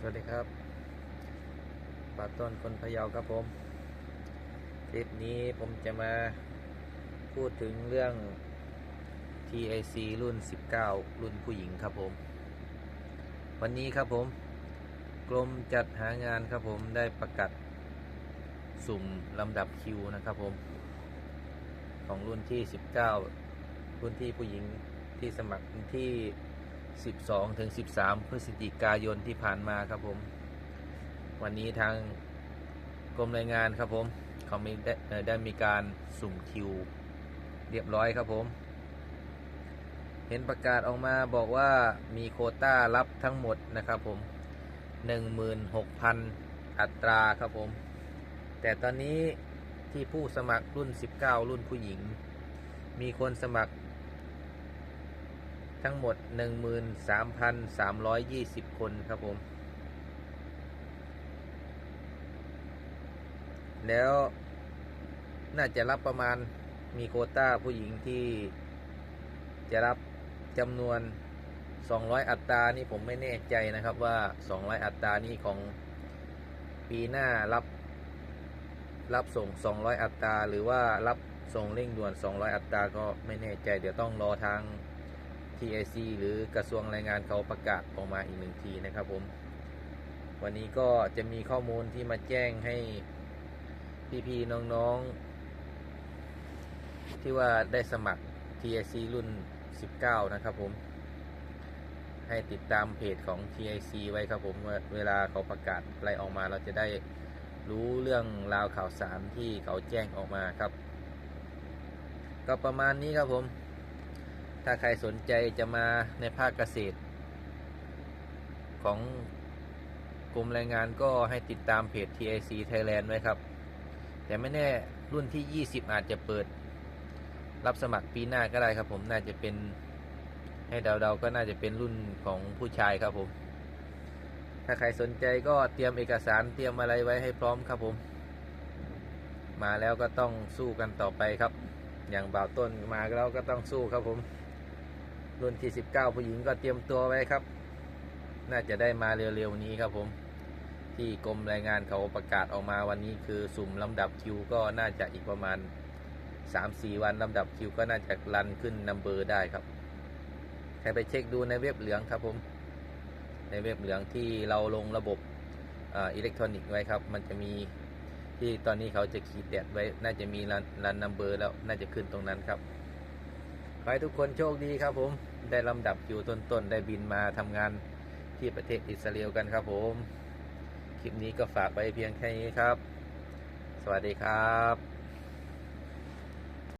สวัสดีครับปาต้นคนพะเยาครับผม คลิปนี้ผมจะมาพูดถึงเรื่อง TIC รุ่น 19 รุ่นผู้หญิงครับผม วันนี้ครับผม กรมจัดหางานครับผมได้ประกาศสุ่มลำดับคิวนะครับผม ของรุ่นที่ 19 รุ่นที่ผู้หญิงที่สมัครที่ 12 ถึง 13 พฤศจิกายนที่ผ่านมาครับผม วันนี้ทางกรมแรงงานครับผมเขามีได้ได้มีการสุ่มคิวเรียบร้อยครับผม เห็นประกาศออกมาบอกว่ามีโคต้ารับทั้งหมดนะครับผม 16,000 อัตราครับผม แต่ตอนนี้ที่ผู้สมัครรุ่น 19 รุ่นผู้หญิง มีคนสมัคร ทั้งหมด 13,320 คนครับผม แล้วน่าจะรับประมาณมีโคต้าผู้หญิงที่จะรับจำนวน 200 อัตรานี่ผมไม่แน่ใจนะครับว่า 200 อัตรานี่ของปีหน้ารับ รับส่ง 200 อัตราหรือว่ารับส่งเร่งด่วน 200 อัตราก็ไม่แน่ใจ เดี๋ยวต้องรอทาง TIC หรือกระทรวงแรงงานเขาประกาศออกมาอีกหนึ่งทีนะครับผม วันนี้ก็จะมีข้อมูลที่มาแจ้งให้พี่ๆน้องๆ ที่ว่าได้สมัคร TIC รุ่น 19 นะครับผม ให้ติดตามเพจของ TIC ไว้ครับผมเวลาเขาประกาศอะไรออกมาเราจะได้รู้เรื่องราวข่าวสารที่เขาแจ้งออกมาครับ ก็ประมาณนี้ครับผม ถ้าใครสนใจจะมาในภาคเกษตร ของกรมแรงงานก็ให้ติดตามเพจ TIC Thailand ไว้ครับ แต่ไม่แน่รุ่นที่ 20 อาจจะเปิด รับสมัครปีหน้าก็ได้ครับผมน่าจะเป็นให้เดาๆก็น่าจะเป็นรุ่นของผู้ชายครับผม ถ้าใครสนใจก็เตรียมเอกสารเตรียมอะไรไว้ให้พร้อมครับผม มาแล้วก็ต้องสู้กันต่อไปครับ อย่างบ่าวต้นมาแล้วก็ต้องสู้ครับผม รุ่นที่ 19 ผู้หญิงก็เตรียมตัวไว้ครับ น่าจะได้มาเร็วๆนี้ครับผม ที่กรมแรงงานเขาประกาศออกมาวันนี้คือสุ่มลำดับคิวก็น่าจะอีกประมาณ 3-4 วันลำดับคิวก็น่าจะรันขึ้นนัมเบอร์ได้ครับใครไปเช็คดูในเว็บเหลืองครับผม ในเว็บเหลืองที่เราลงระบบอิเล็กทรอนิกส์ไว้ครับ มันจะมีที่ตอนนี้เขาจะขีดแดดไว้ น่าจะมีรันรันนัมเบอร์แล้ว น่าจะขึ้นตรงนั้นครับ ขอให้ทุกคนโชคดีครับผม ได้ลำดับอยู่ต้นๆ ได้บินมาทำงานที่ประเทศอิสราเอลกันครับผม คลิปนี้ก็ฝากไว้เพียงแค่นี้ครับ สวัสดีครับ